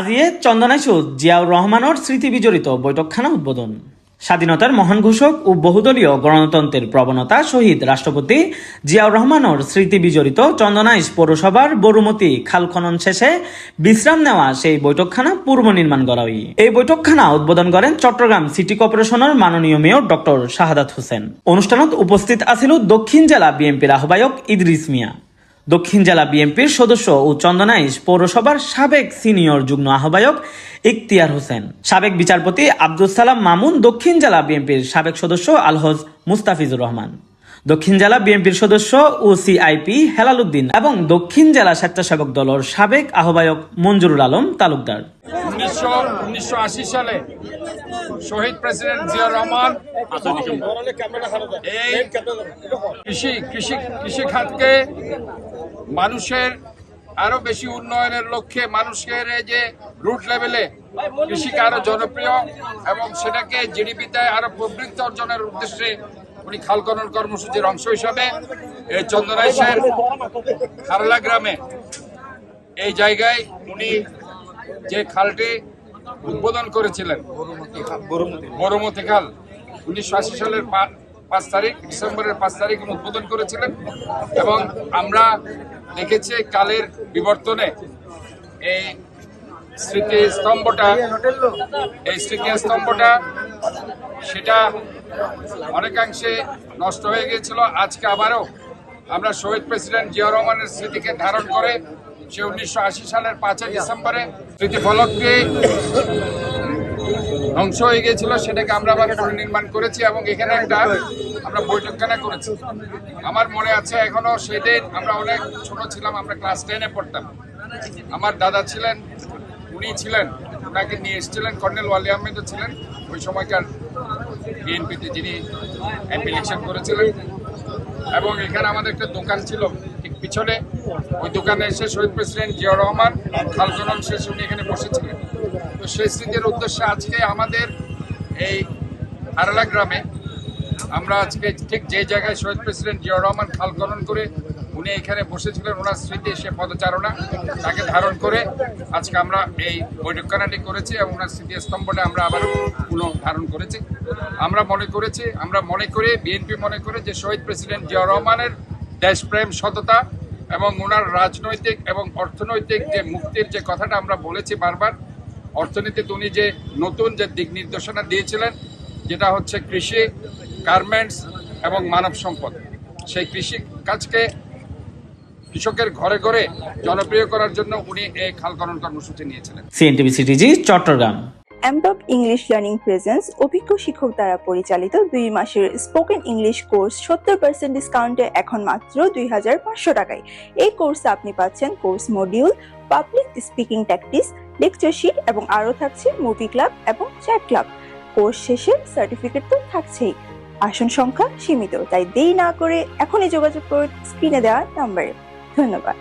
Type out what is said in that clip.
আজিয়ে চন্দনাইশু জিয়াউর রহমানের স্মৃতি বিজড়িত বৈঠকখানা উদ্বোধন। স্বাধীনতার মহান ঘোষক ও বহুদলীয় গণতন্ত্রের প্রবণতা শহীদ রাষ্ট্রপতি জিয়াউর রহমানের স্মৃতি বিজড়িত চন্দনাইশ পৌরসভার বরুমতি খাল খনন শেষে বিশ্রাম নেওয়া সেই বৈঠকখানা পূর্ব নির্মাণ করা হয় এই বৈঠকখানা উদ্বোধন করেন চট্টগ্রাম সিটি কর্পোরেশনের মাননীয় মেয়র ডক্টর শাহাদাত হোসেন। অনুষ্ঠানত উপস্থিত আছিল দক্ষিণ জেলা বিএনপির আহ্বায়ক ইদ্রিস মিয়া। দক্ষিণ জেলা বিএনপির সদস্য ও চন্দনাইশ পৌরসভার সাবেক সিনিয়র যুগ্ম আহ্বায়ক ইখতিয়ার হোসেন। সাবেক বিচারপতি আব্দুল সালাম মামুন দক্ষিণ জেলা বিএনপির সাবেক সদস্য আলহজ মুস্তাফিজুর রহমান। দক্ষিণ জেলা বিএনপির সদস্য ও সিআইপি হেলাল উদ্দিন এবং দক্ষিণ জেলা স্বেচ্ছাসেবক দলের সাবেক আহ্বায়ক মঞ্জুরুল আলম তালুকদার। সালে শহীদ প্রেসিডেন্ট জিয়াউর রহমান এই কৃষি কৃষি কৃষি খাতকে মানুষের আরও বেশি উন্নয়নের লক্ষ্যে মানুষের যে রুট লেভেলে কৃষিকে আরও জনপ্রিয় এবং সেটাকে জিডিপিতে আরও প্রবৃত্ত অর্জনের উদ্দেশ্যে উনি খাল খনন কর্মসূচির অংশ হিসাবে এই চন্দনাইশের খারলা গ্রামে এই জায়গায় উনি যে খালটি উদ্বোধন করেছিলেন বড়মতি খাল। উনিশশো আশি সালের পাঁচ তারিখ, ডিসেম্বরের পাঁচ তারিখ উদ্বোধন করেছিলেন। এবং আমরা দেখেছি কালের বিবর্তনে এই স্মৃতি স্তম্ভটা এই স্মৃতি স্তম্ভটা সেটা অনেকাংশে নষ্ট হয়ে গিয়েছিল। আজকে আবারও আমরা শহীদ প্রেসিডেন্ট জিয়া রহমানের স্মৃতিকে ধারণ করে সে উনিশশো আশি সালের পাঁচই ডিসেম্বরে স্মৃতিফলকটি ধ্বংস হয়ে গিয়েছিল, সেটাকে আমরা আবার পুনর্নির্মাণ করেছি এবং এখানে একটা আমরা বৈঠকখানা করেছি। আমার মনে আছে এখনও সেদিন আমরা অনেক ছোট ছিলাম, আমরা ক্লাস টেনে পড়তাম। আমার দাদা ছিলেন, উনি ছিলেন, ওনাকে নিয়ে এসেছিলেন, কর্নেল ওয়ালি আহমেদও ছিলেন। ওই সময়কার বিএনপিতে যিনি এমপি ইলেকশন করেছিলেন। এবং এখানে আমাদের একটা দোকান ছিল, ঠিক পিছনে। ওই দোকানে এসে শহীদ প্রেসিডেন্ট জিয়াউর রহমান খালজনন শেষ উনি এখানে বসেছিলেন। তো সেই স্মৃতির উদ্দেশ্যে আজকে আমাদের এই আরালা গ্রামে আমরা আজকে ঠিক যে জায়গায় শহীদ প্রেসিডেন্ট জিয়াউর রহমান খাল খনন করে উনি এখানে বসেছিলেন, ওনার স্মৃতি সে পদচারণা তাকে ধারণ করে আজকে আমরা এই বৈঠকখানাটি করেছি এবং ওনার স্মৃতি স্তম্ভটা আমরা আবার পুনঃ ধারণ করেছি। আমরা মনে করেছি, আমরা মনে করে, বিএনপি মনে করে যে শহীদ প্রেসিডেন্ট জিয়াউর রহমানের দেশপ্রেম সততা এবং ওনার রাজনৈতিক এবং অর্থনৈতিক যে মুক্তির যে কথাটা আমরা বলেছি বারবার অর্থনীতিতে উনি যে নতুন যে দিক নির্দেশনা দিয়েছিলেন, যেটা হচ্ছে কৃষি, গার্মেন্টস এবং মানব সম্পদ। সেই কৃষি কাজকে কৃষকের ঘরে ঘরে জনপ্রিয় করার জন্য উনি এই খালকরণ কর্মসূচি নিয়েছিলেন। CNTV CTG, Chattogram. অ্যাম্পক English learning presence অভিজ্ঞ শিক্ষক দ্বারা পরিচালিত দুই মাসের স্পোকেন ইংলিশ কোর্স সত্তর পার্সেন্ট ডিসকাউন্টে এখন মাত্র দুই হাজার পাঁচশো টাকায়। এই কোর্সে আপনি পাচ্ছেন course module public speaking practice lecture sheet এবং আরও থাকছে মুভি ক্লাব এবং চ্যাট ক্লাব কোর্স শেষে সার্টিফিকেট তো থাকছেই। আসন সংখ্যা সীমিত, তাই দেরি না করে এখনই যোগাযোগ করুন স্ক্রিনে দেওয়া নাম্বারে ধন্যবাদ।